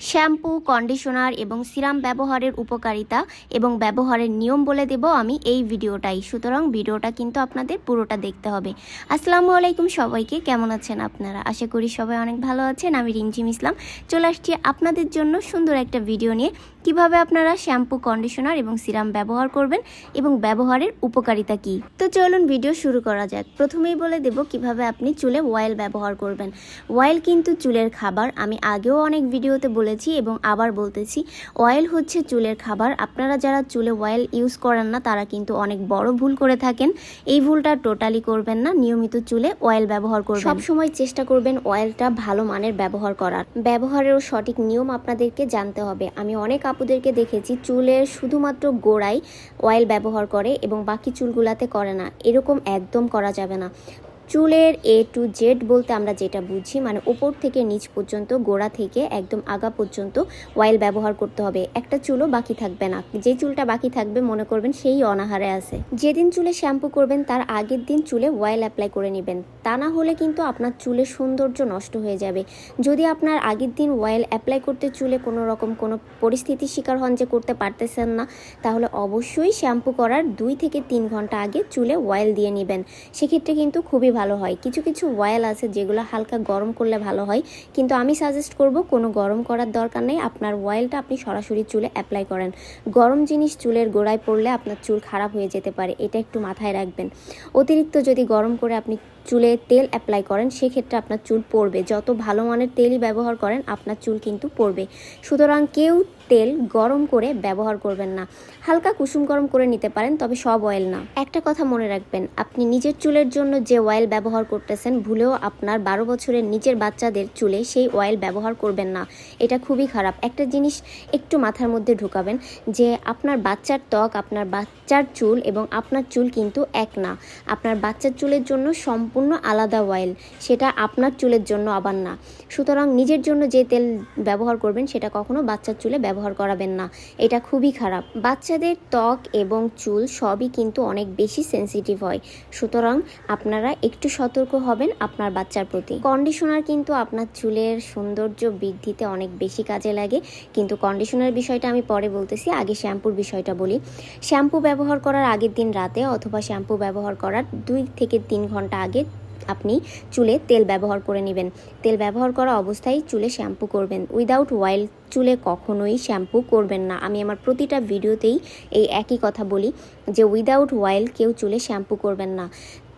Shampoo, conditioner এবং serum ব্যবহারের উপকারিতা এবং ব্যবহারের নিয়ম বলে দেব আমি এই ভিডিওটাই। সুতরাং ভিডিওটা কিন্তু আপনাদের পুরোটা দেখতে হবে। আসসালামু আলাইকুম সবাইকে, কেমন আছেন আপনারা? আশা করি সবাই অনেক ভালো আছেন। আমি রিমঝিম ইসলাম। চলে আসছি আপনাদের জন্য সুন্দর একটা ভিডিও নিয়ে। কীভাবে আপনারা শ্যাম্পু, কন্ডিশনার এবং সিরাম ব্যবহার করবেন এবং ব্যবহারের উপকারিতা কি? তো চলুন ভিডিও শুরু করা যাক। প্রথমেই বলে দেব কীভাবে আপনি চুলে অয়েল ব্যবহার করবেন। অয়েল কিন্তু চুলের খাবার। আমি আগেও অনেক ভিডিওতে বলেছি এবং আবার বলতেছি অয়েল হচ্ছে চুলের খাবার। আপনারা যারা চুলে অয়েল ইউজ করেন না, তারা কিন্তু অনেক বড় ভুল করে থাকেন। এই ভুলটা টোটালি করবেন না। নিয়মিত চুলে অয়েল ব্যবহার করবেন। সব সময় চেষ্টা করবেন অয়েলটা ভালো মানের ব্যবহার করার। ব্যবহারেরও সঠিক নিয়ম আপনাদেরকে জানতে হবে। আমি অনেক আপুদেরকে দেখেছি চুলের শুধুমাত্র গোড়ায় অয়েল ব্যবহার করে এবং বাকি চুলগুলাতে করে না। এরকম একদম করা যাবে না। চুলের এ টু জেড বলতে আমরা যেটা বুঝি মানে উপর থেকে নিচ পর্যন্ত, গোড়া থেকে একদম আগা পর্যন্ত অয়েল ব্যবহার করতে হবে। একটা চুলও বাকি থাকবে না। যে চুলটা বাকি থাকবে, মনে করবেন সেই অনাহারে আছে। যেদিন চুলে শ্যাম্পু করবেন, তার আগের দিন চুলে অয়েল অ্যাপ্লাই করে নেবেন। তা না হলে কিন্তু আপনার চুলের সৌন্দর্য নষ্ট হয়ে যাবে। যদি আপনার আগের দিন অয়েল অ্যাপ্লাই করতে চুলে কোনো রকম কোনো পরিস্থিতির শিকার হন যে করতে পারতেছেন না, তাহলে অবশ্যই শ্যাম্পু করার দুই থেকে তিন ঘণ্টা আগে চুলে অয়েল দিয়ে নেবেন। সেক্ষেত্রে কিন্তু খুবই ভালো হয়। কিছু কিছু অয়েল আছে যেগুলো হালকা গরম করলে ভালো হয়। কিন্তু আমি সাজেস্ট করব কোনো গরম করার দরকার নেই। আপনার অয়েলটা আপনি সরাসরি চুলে অ্যাপ্লাই করেন। গরম জিনিস চুলের গোড়ায় পড়লে আপনার চুল খারাপ হয়ে যেতে পারে। এটা একটু মাথায় রাখবেন। অতিরিক্ত যদি গরম করে আপনি চুলে তেল অ্যাপ্লাই করেন, সেক্ষেত্রে আপনার চুল পড়বে। যত ভালো মানের তেলই ব্যবহার করেন, আপনার চুল কিন্তু পড়বে। সুতরাং কেউ তেল গরম করে ব্যবহার করবেন না। হালকা কুসুম গরম করে নিতে পারেন, তবে সব অয়েল না। একটা কথা মনে রাখবেন, আপনি নিজের চুলের জন্য যে অয়েল ব্যবহার করতেছেন, ভুলেও আপনার বারো বছরের নিজের বাচ্চাদের চুলে সেই অয়েল ব্যবহার করবেন না। এটা খুবই খারাপ। একটা জিনিস একটু মাথার মধ্যে ঢুকাবেন, যে আপনার বাচ্চার ত্বক, আপনার বাচ্চার চুল এবং আপনার চুল কিন্তু এক না। আপনার বাচ্চার চুলের জন্য সম্পূর্ণ আলাদা অয়েল সেটা আপনার চুলের জন্য আবার না। সুতরাং নিজের জন্য যে তেল ব্যবহার করবেন, সেটা কখনো বাচ্চার চুলে ব্যবহার করাবেন না। এটা খুবই খারাপ। বাচ্চাদের ত্বক এবং চুল সবই কিন্তু অনেক বেশি সেন্সিটিভ হয়। সুতরাং আপনারা একটু সতর্ক হবেন আপনার বাচ্চার প্রতি। কন্ডিশনার কিন্তু আপনার চুলের সৌন্দর্য বৃদ্ধিতে অনেক বেশি কাজে লাগে। কিন্তু কন্ডিশনার বিষয়টা আমি পরে বলতেছি, আগে শ্যাম্পুর বিষয়টা বলি। শ্যাম্পু ব্যবহার করার আগের দিন রাতে অথবা শ্যাম্পু ব্যবহার করার দুই থেকে তিন ঘণ্টা আগে আপনি চুলে তেল ব্যবহার করে নেবেন। তেল ব্যবহার করা অবস্থায় চুলে শ্যাম্পু করবেন। উইদাউট অয়েল চুলে কখনোই শ্যাম্পু করবেন না। আমি আমার প্রতিটা ভিডিওতেই এই একই কথা বলি যে উইদাউট অয়েল কেউ চুলে শ্যাম্পু করবেন না।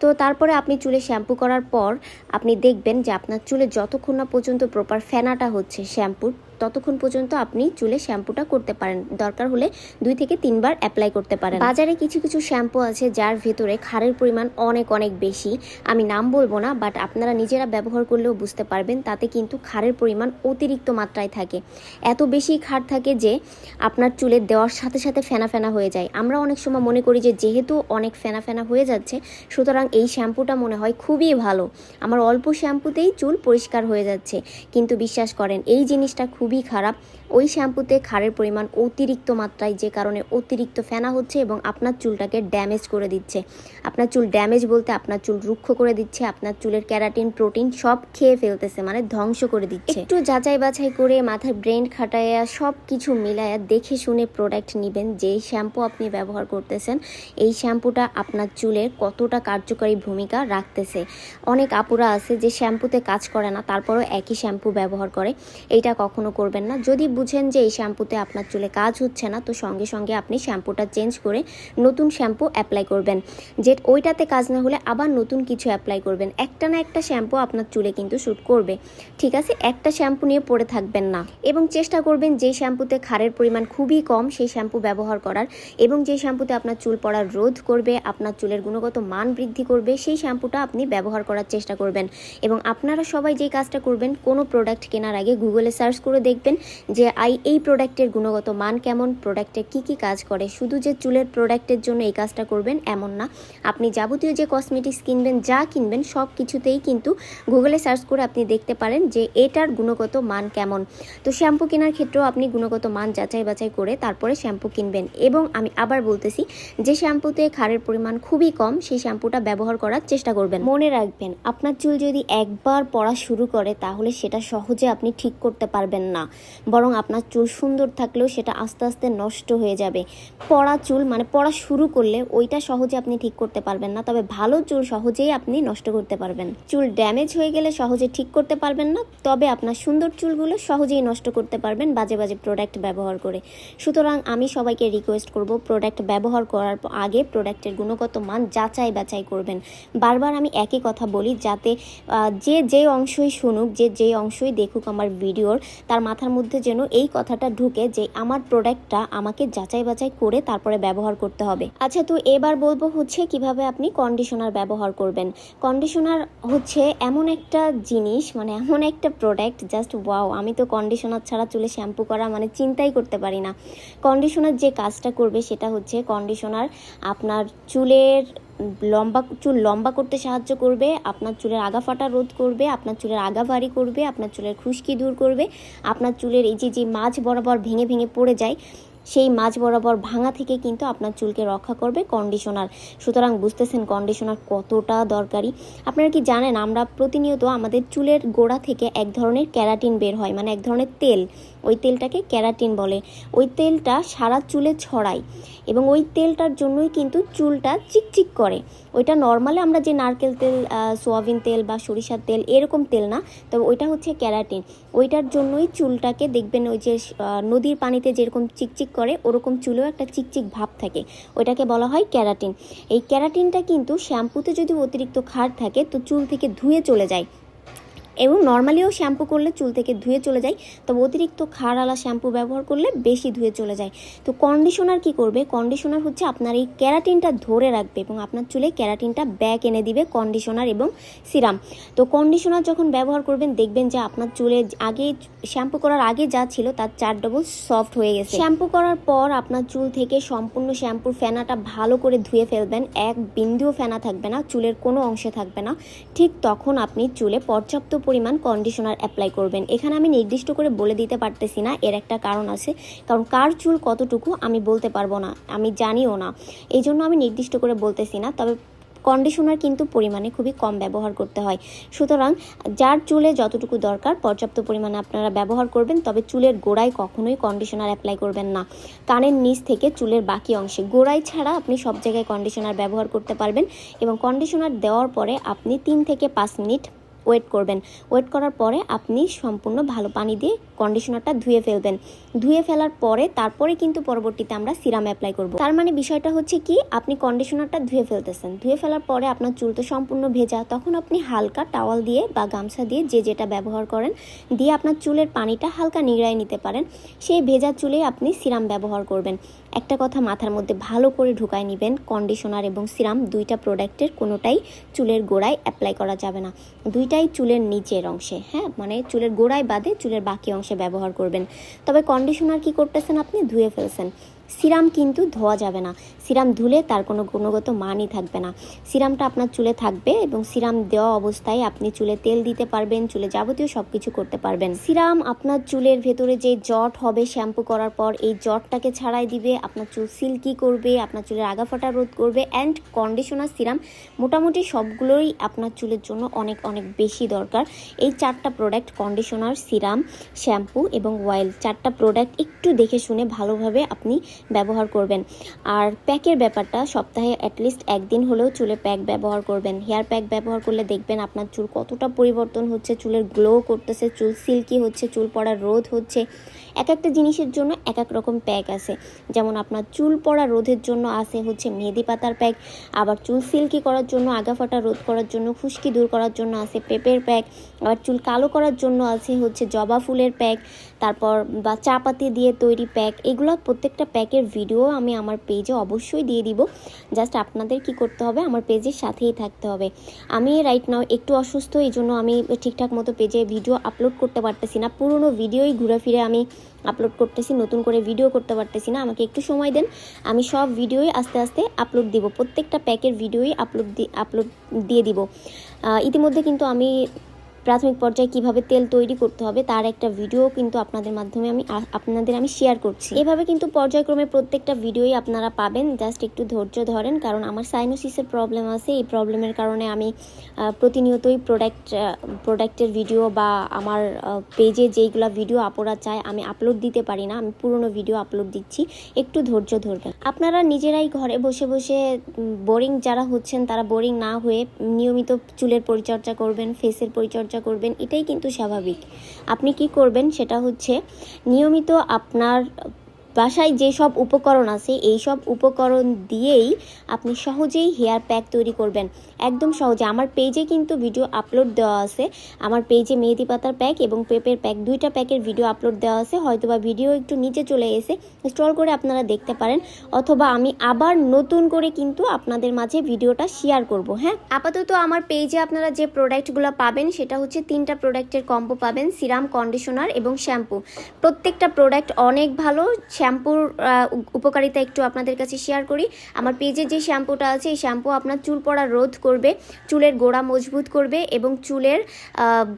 তো তারপরে আপনি চুলে শ্যাম্পু করার পর আপনি দেখবেন যে আপনার চুলে যতক্ষণ না পর্যন্ত প্রপার ফেনাটা হচ্ছে, শ্যাম্পুর ততক্ষণ পর্যন্ত আপনি চুলে শ্যাম্পুটা করতে পারেন। দরকার হলে দুই থেকে তিনবার অ্যাপ্লাই করতে পারেন। বাজারে কিছু কিছু শ্যাম্পু আছে যার ভেতরে খারের পরিমাণ অনেক অনেক বেশি। আমি নাম বলব না বাট আপনারা নিজেরা ব্যবহার করলেও বুঝতে পারবেন, তাতে কিন্তু খারের পরিমাণ অতিরিক্ত মাত্রায় থাকে। এত বেশি খার থাকে যে আপনার চুলে দেওয়ার সাথে সাথে ফেনা ফেনা হয়ে যায়। আমরা অনেক সময় মনে করি যে যেহেতু অনেক ফেনা ফেনা হয়ে যাচ্ছে, সুতরাং এই শ্যাম্পুটা মনে হয় খুবই ভালো। আমার অল্প শ্যাম্পুতেই চুল পরিষ্কার হয়ে যাচ্ছে। কিন্তু বিশ্বাস করেন, এই জিনিসটা খুবই খারাপ। ওই শ্যাম্পুতে খারের পরিমাণ অতিরিক্ত মাত্রায় যে কারণে অতিরিক্ত ফেনা হচ্ছে এবং আপনার চুলটাকে ড্যামেজ করে দিচ্ছে। আপনার চুল ড্যামেজ বলতে আপনার চুল রুক্ষ করে দিচ্ছে, আপনার চুলের ক্যারাটিন, প্রোটিন সব খেয়ে ফেলতেছে মানে ধ্বংস করে দিচ্ছে। একটু যাচাই বাছাই করে মাথায় ব্রেন খাটাইয়া সব কিছু মিলাইয়া দেখে শুনে প্রোডাক্ট নেবেন যেই শ্যাম্পু আপনি ব্যবহার করতেছেন। এই শ্যাম্পুটা আপনার চুলের কতটা কার্যকারী ভূমিকা রাখতেছে। অনেক আপুরা আছে যে শ্যাম্পুতে কাজ করে না, তারপরও একই শ্যাম্পু ব্যবহার করে। এইটা কখনো করবেন না। যদি বুঝেন যে এই শ্যাম্পুতে আপনার চুলে কাজ হচ্ছে না, তো সঙ্গে সঙ্গে আপনি শ্যাম্পুটা চেঞ্জ করে নতুন শ্যাম্পু অ্যাপ্লাই করবেন। যে ওইটাতে কাজ না হলে আবার নতুন কিছু অ্যাপ্লাই করবেন। একটা না একটা শ্যাম্পু আপনার চুলে কিন্তু শ্যুট করবে। ঠিক আছে? একটা শ্যাম্পু নিয়ে পড়ে থাকবেন না। এবং চেষ্টা করবেন যে শ্যাম্পুতে খারের পরিমাণ খুবই কম, সেই শ্যাম্পু ব্যবহার করার। এবং যে শ্যাম্পুতে আপনার চুল পড়ার রোধ করবে, আপনার চুলের গুণগত মান বৃদ্ধি করবে, সেই শ্যাম্পুটা আপনি ব্যবহার করার চেষ্টা করবেন। এবং আপনারা সবাই যে কাজটা করবেন, কোনো প্রোডাক্ট কেনার আগে গুগলে সার্চ করে দেখবেন যে আই, এই প্রোডাক্টের গুণগত মান কেমন? প্রোডাক্টে কি কি কাজ করে? শুধু যে চুলের প্রোডাক্টের জন্য এই কাজটা করবেন এমন না। আপনি যাবতীয় যে কসমেটিক্স কিনবেন, যা কিনবেন, সব কিছুতেই কিন্তু গুগলে সার্চ করে আপনি দেখতে পারেন যে এটার গুণগত মান কেমন। তো শ্যাম্পু কেনার ক্ষেত্রেও আপনি গুণগত মান যাচাই বাছাই করে তারপরে শ্যাম্পু কিনবেন। এবং আমি আবার বলতেছি, যে শ্যাম্পুতে খারের পরিমাণ খুবই কম, সেই শ্যাম্পুটা ব্যবহার করার চেষ্টা করবেন। মনে রাখবেন, আপনার চুল যদি একবার পড়া শুরু করে, তাহলে সেটা সহজে আপনি ঠিক করতে পারবেন না না। বরং আপনার চুল সুন্দর থাকলেও সেটা আস্তে আস্তে নষ্ট হয়ে যাবে। পড়া চুল মানে পড়া শুরু করলে ওইটা সহজে আপনি ঠিক করতে পারবেন না, তবে ভালো চুল সহজেই আপনি নষ্ট করতে পারবেন। চুল ড্যামেজ হয়ে গেলে সহজে ঠিক করতে পারবেন না, তবে আপনার সুন্দর চুলগুলো সহজেই নষ্ট করতে পারবেন বাজে বাজে প্রোডাক্ট ব্যবহার করে। সুতরাং আমি সবাইকে রিকোয়েস্ট করব প্রোডাক্ট ব্যবহার করার আগে প্রোডাক্টের গুণগত মান যাচাই বাছাই করবেন। বারবার আমি একই কথা বলি যাতে যে যে অংশই শুনুক, যে যে অংশই দেখুক আমার ভিডিওর তার মাথার মধ্যে যেন এই কথাটা ঢুকে যে আমার প্রোডাক্টটা আমাকে যাচাই বাছাই করে তারপরে ব্যবহার করতে হবে। আচ্ছা তো এবার বলব হচ্ছে কীভাবে আপনি কন্ডিশনার ব্যবহার করবেন। কন্ডিশনার হচ্ছে এমন একটা জিনিস মানে এমন একটা প্রোডাক্ট জাস্ট ওয়াও আমি তো কন্ডিশনার ছাড়া চুলে শ্যাম্পু করা মানে চিন্তাই করতে পারি না। কন্ডিশনার যে কাজটা করবে সেটা হচ্ছে কন্ডিশনার আপনার চুলের লম্বা চুল লম্বা করতে সাহায্য করবে, আপনার চুলের আগা ফাটা রোধ করবে, আপনার চুলের আগা ভারী করবে, আপনার চুলের খুশকি দূর করবে, আপনার চুলের এই যে যে মাছ বরাবর ভেঙে ভেঙে পড়ে যায় সেই মাঝ বরাবর ভাঙা থেকে কিন্তু আপনার চুলকে রক্ষা করবে কন্ডিশনার সুতরাং বুঝতেছেন কন্ডিশনার কতটা দরকারি। আপনারা কি জানেন, আমরা প্রতিনিয়ত আমাদের চুলের গোড়া থেকে এক ধরনের ক্যারাটিন বের হয় মানে এক ধরনের তেল। ওই তেলটাকে ক্যারাটিন বলে। ওই তেলটা সারা চুলে ছড়ায় এবং ওই তেলটার জন্যই কিন্তু চুলটা চিকচিক করে। ওইটা নর্মালি আমরা যে নারকেল তেল সোয়াবিন তেল বা সরিষার তেল এরকম তেল না, তবে ওইটা হচ্ছে ক্যারাটিন। ওইটার জন্যই চুলটাকে দেখবেন ওই যে নদীর পানিতে যেরকম চিকচিক করে, ওরকম চুলেও একটা চিকচিক ভাব থাকে। ওইটাকে বলা হয় ক্যারাটিন। এই ক্যারাটিনটা কিন্তু শ্যাম্পুতে যদি অতিরিক্ত ক্ষার থাকে, তো চুল থেকে ধুয়ে চলে যায়। এবং নর্মালিও শ্যাম্পু করলে চুল থেকে ধুয়ে চলে যায়, তবে অতিরিক্ত খাড়ালা শ্যাম্পু ব্যবহার করলে বেশি ধুয়ে চলে যায়। তো কন্ডিশনার কি করবে? কন্ডিশনার হচ্ছে আপনার এই ক্যারাটিনটা ধরে রাখবে এবং আপনার চুলে ক্যারাটিনটা ব্যাক এনে দিবে কন্ডিশনার এবং সিরাম তো কন্ডিশনার যখন ব্যবহার করবেন, দেখবেন যে আপনার চুলে আগে শ্যাম্পু করার আগে যা ছিল তার চার ডবল সফট হয়ে গেছে। শ্যাম্পু করার পর আপনার চুল থেকে সম্পূর্ণ শ্যাম্পুর ফেনাটা ভালো করে ধুয়ে ফেলবেন। এক বিন্দুও ফেনা থাকবে না, চুলের কোনো অংশে থাকবে না। ঠিক তখন আপনি চুলে পর্যাপ্ত পরিমাণ কন্ডিশনার অ্যাপ্লাই করবেন। এখানে আমি নির্দিষ্ট করে বলে দিতে পারতেছি না, এর একটা কারণ আছে। কারণ কার চুল কতটুকু আমি বলতে পারব না, আমি জানিও না। এই জন্য আমি নির্দিষ্ট করে বলতেছি না, তবে কন্ডিশনার কিন্তু পরিমাণে খুবই কম ব্যবহার করতে হয়। সুতরাং যার চুলে যতটুকু দরকার, পর্যাপ্ত পরিমাণে আপনারা ব্যবহার করবেন, তবে চুলের গোড়ায় কখনোই কন্ডিশনার অ্যাপ্লাই করবেন না। কানের নিচ থেকে চুলের বাকি অংশে, গোড়ায় ছাড়া আপনি সব জায়গায় কন্ডিশনার ব্যবহার করতে পারবেন এবং কন্ডিশনার দেওয়ার পরে আপনি তিন থেকে পাঁচ মিনিট ওয়েট করবেন। ওয়েট করার পরে আপনি সম্পূর্ণ ভালো পানি দিয়ে কন্ডিশনারটা ধুয়ে ফেলবেন। ধুয়ে ফেলার পরে তারপরে কিন্তু পরবর্তীতে আমরা সিরাম অ্যাপ্লাই করব। তার মানে বিষয়টা হচ্ছে কি, আপনি কন্ডিশনারটা ধুয়ে ফেলতেছেন। ধুয়ে ফেলার পরে আপনার চুল তো সম্পূর্ণ ভেজা, তখন আপনি হালকা টাওয়াল দিয়ে বা গামছা দিয়ে যে যেটা ব্যবহার করেন, দিয়ে আপনার চুলের পানিটা হালকা নিগড়ায় নিতে পারেন। সেই ভেজা চুলে আপনি সিরাম ব্যবহার করবেন। একটা কথা মাথার মধ্যে ভালো করে ঢুকায় নেবেন। কন্ডিশনার এবং সিরাম দুইটা প্রোডাক্টের কোনোটাই চুলের গোড়ায় অ্যাপ্লাই করা যাবে না। দুইটাই চুলের নিচের অংশে হ্যাঁ? মানে চুলের গোড়ায় বাদে চুলের বাকি অংশে ব্যবহার করবেন। তবে কন্ডিশনার কি করতেছেন আপনি? ধুয়ে ফেলছেন। সিরাম কিন্তু ধোয়া যাবে না। সিরাম ধুলে তার কোনো গুণগত মানই থাকবে না। সিরামটা আপনার চুলে থাকবে এবং সিরাম দেওয়া অবস্থায় আপনি চুলে তেল দিতে পারবেন, চুলে যাবতীয় সব কিছু করতে পারবেন। সিরাম আপনার চুলের ভেতরে যে জট হবে শ্যাম্পু করার পর, এই জটটাকে ছাড়াই দিবে। আপনার চুল সিল্কি করবে, আপনার চুলের আগা ফাটা রোধ করবে অ্যান্ড কন্ডিশনার সিরাম মোটামুটি সবগুলোই আপনার চুলের জন্য অনেক অনেক বেশি দরকার। এই চারটা প্রোডাক্ট কন্ডিশনার সিরাম, শ্যাম্পু এবং অয়েল চারটা প্রোডাক্ট একটু দেখে শুনে ভালোভাবে আপনি ব্যবহার করবেন। আর প্যাকের ব্যাপারটা সপ্তাহে অ্যাটলিস্ট একদিন হলেও চুলে প্যাক ব্যবহার করবেন। হেয়ার প্যাক ব্যবহার করলে দেখবেন আপনার চুল কতটা পরিবর্তন হচ্ছে, চুলের গ্লো করতেছে, চুল সিল্কি হচ্ছে, চুল পড়ার রোধ হচ্ছে। এক একটা জিনিসের জন্য এক এক রকম প্যাক আছে। যেমন আপনার চুল পড়া রোধের জন্য আছে হচ্ছে মেহেদি পাতার প্যাক আবার চুল সিল্কি করার জন্য আগা ফাটা রোধ করার জন্য, খুশকি দূর করার জন্য আছে পেঁপের প্যাক আবার চুল কালো করার জন্য আছে হচ্ছে জবা ফুলের প্যাক তারপর বা চা পাতি দিয়ে তৈরি প্যাক, এগুলো প্রত্যেকটা প্যাকের ভিডিও আমি আমার পেজে অবশ্যই দিয়ে দিব। জাস্ট আপনাদের কি করতে হবে, আমার পেজের সাথেই থাকতে হবে। আমি রাইট নাও একটু অসুস্থ, এই জন্য আমি ঠিকঠাক মতো পেজে ভিডিও আপলোড করতে পারতেছি না। পুরনো ভিডিওই ঘুরে ফিরে আমি আপলোড করতেছি, নতুন করে ভিডিও করতে পারতেছি না। আমাকে একটু সময় দেন, আমি সব ভিডিওই আস্তে আস্তে আপলোড দিব। প্রত্যেকটা প্যাকের ভিডিওই আপলোড আপলোড দিয়ে দিব। ইতিমধ্যে কিন্তু আমি প্রাথমিক পর্যায়ে কীভাবে তেল তৈরি করতে হবে তার একটা ভিডিও কিন্তু আপনাদের মাধ্যমে আমি আপনাদের আমি শেয়ার করছি। এভাবে কিন্তু পর্যায়ক্রমে প্রত্যেকটা ভিডিওই আপনারা পাবেন। জাস্ট একটু ধৈর্য ধরেন, কারণ আমার সাইনোসিসের প্রবলেম আছে। এই প্রবলেমের কারণে আমি প্রতিনিয়তই প্রোডাক্ট প্রোডাক্টের ভিডিও বা আমার পেজে যেইগুলো ভিডিও আপলোড চায়, আমি আপলোড দিতে পারি না। আমি পুরনো ভিডিও আপলোড দিচ্ছি। একটু ধৈর্য ধরবেন। আপনারা নিজেরাই ঘরে বসে বসে বোরিং যারা হচ্ছেন, তারা বোরিং না হয়ে নিয়মিত চুলের পরিচর্যা করবেন ফেসের পরিচর্যা করবেন এটাই কিন্তু স্বাভাবিক। আপনি কি করবেন সেটা হচ্ছে নিয়মিত আপনার বাসায় যেসব উপকরণ আছে, এই সব উপকরণ দিয়েই আপনি সহজেই হেয়ার প্যাক তৈরি করবেন। একদম সহজে। আমার পেজে কিন্তু ভিডিও আপলোড দেওয়া আছে। আমার পেজে মেহেদি পাতার প্যাক এবং পেপের প্যাক, দুইটা প্যাকের ভিডিও আপলোড দেওয়া আছে। হয়তোবা ভিডিও একটু নিচে চলে এসে স্ক্রল করে আপনারা দেখতে পারেন। অথবা আমি আবার নতুন করে কিন্তু আপনাদের মাঝে ভিডিওটা শেয়ার করব হ্যাঁ? আপাতত আমার পেজে আপনারা যে প্রোডাক্টগুলো পাবেন, সেটা হচ্ছে তিনটা প্রোডাক্টের কম্বো পাবেন। সিরাম কন্ডিশনার এবং শ্যাম্পু প্রত্যেকটা প্রোডাক্ট অনেক ভালো শ্যাম্পুর উপকারিতা একটু আপনাদের কাছে শেয়ার করি। আমার পেজে যে শ্যাম্পুটা আছে, এই শ্যাম্পু আপনার চুল পড়া রোধ করবে, চুলের গোড়া মজবুত করবে এবং চুলের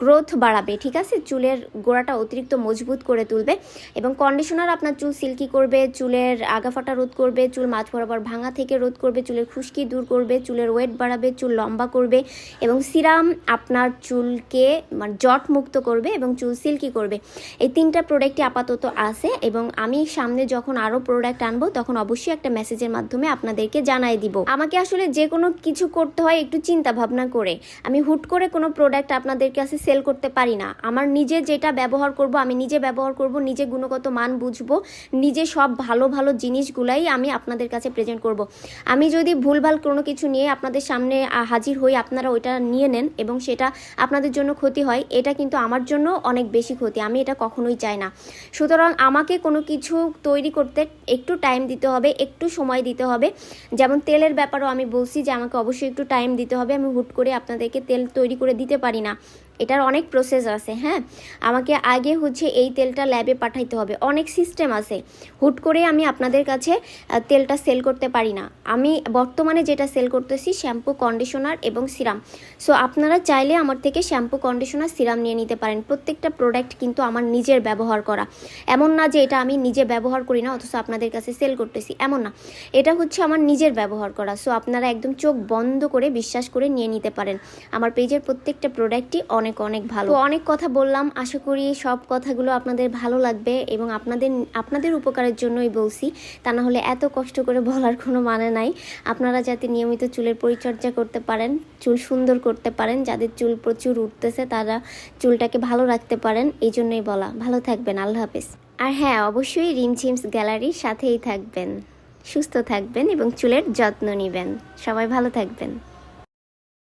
গ্রোথ বাড়াবে, ঠিক আছে? চুলের গোড়াটা অতিরিক্ত মজবুত করে তুলবে এবং কন্ডিশনার আপনার চুল সিল্কি করবে, চুলের আগাফাটা রোধ করবে, চুল মাছ বরাবর ভাঙা থেকে রোধ করবে, চুলের খুশকি দূর করবে, চুলের ওয়েট বাড়াবে, চুল লম্বা করবে এবং সিরাম আপনার চুলকে মানে জট মুক্ত করবে এবং চুল সিল্কি করবে। এই তিনটা প্রোডাক্টই আপাতত আছে এবং আমি সামনে যখন আরও প্রোডাক্ট আনব, তখন অবশ্যই একটা মেসেজের মাধ্যমে আপনাদেরকে জানাই দিব। আমাকে আসলে যে কোনো কিছু করতে হয় একটু চিন্তা ভাবনা করে। আমি হুট করে কোনো প্রোডাক্ট আপনাদের কাছে সেল করতে পারি না। আমার নিজে যেটা ব্যবহার করব, আমি নিজে ব্যবহার করব, নিজে গুণগত মান বুঝব, নিজে সব ভালো ভালো জিনিসগুলাই আমি আপনাদের কাছে প্রেজেন্ট করব। আমি যদি ভুলভাল কোনো কিছু নিয়ে আপনাদের সামনে হাজির হই, আপনারা ওইটা নিয়ে নেন এবং সেটা আপনাদের জন্য ক্ষতি হয়, এটা কিন্তু আমার জন্য অনেক বেশি ক্ষতি। আমি এটা কখনোই চাই না। সুতরাং আমাকে কোনো কিছু তৈরি করতে একটু টাইম দিতে হবে, একটু সময় দিতে হবে। যেমন তেলের ব্যাপারও আমি বলছি যে আমাকে অবশ্যই একটু টাইম দিতে হবে। আমি হুট করে আপনাদেরকে তেল তৈরি করে দিতে পারি না। এটার অনেক প্রসেস আছে হ্যাঁ? আমাকে আগে হচ্ছে এই তেলটা ল্যাবে পাঠাইতে হবে। অনেক সিস্টেম আছে। হুট করে আমি আপনাদের কাছে তেলটা সেল করতে পারি না। আমি বর্তমানে যেটা সেল করতেছি শ্যাম্পু কন্ডিশনার এবং সিরাম সো আপনারা চাইলে আমার থেকে শ্যাম্পু কন্ডিশনার সিরাম নিয়ে নিতে পারেন। প্রত্যেকটা প্রোডাক্ট কিন্তু আমার নিজের ব্যবহার করা। এমন না যে এটা আমি নিজে ব্যবহার করি না, অথচ আপনাদের কাছে সেল করতেছি। এমন না। এটা হচ্ছে আমার নিজের ব্যবহার করা। সো আপনারা একদম চোখ বন্ধ করে বিশ্বাস করে নিয়ে নিতে পারেন। আমার পেজের প্রত্যেকটা প্রোডাক্টই অনেক অনেক অনেক ভালো। অনেক কথা বললাম। আশা করি সব কথাগুলো আপনাদের ভালো লাগবে এবং আপনাদের আপনাদের উপকারের জন্যই বলছি। তা না হলে এত কষ্ট করে বলার কোনো মানে নাই। আপনারা যাতে নিয়মিত চুলের পরিচর্যা করতে পারেন, চুল সুন্দর করতে পারেন, যাদের চুল প্রচুর উঠতেছে তারা চুলটাকে ভালো রাখতে পারেন, এই জন্যই বলা। ভালো থাকবেন, আল্লাহ হাফেজ। আর হ্যাঁ অবশ্যই রিমঝিমস গ্যালারির সাথেই থাকবেন। সুস্থ থাকবেন এবং চুলের যত্ন নেবেন। সবাই ভালো থাকবেন।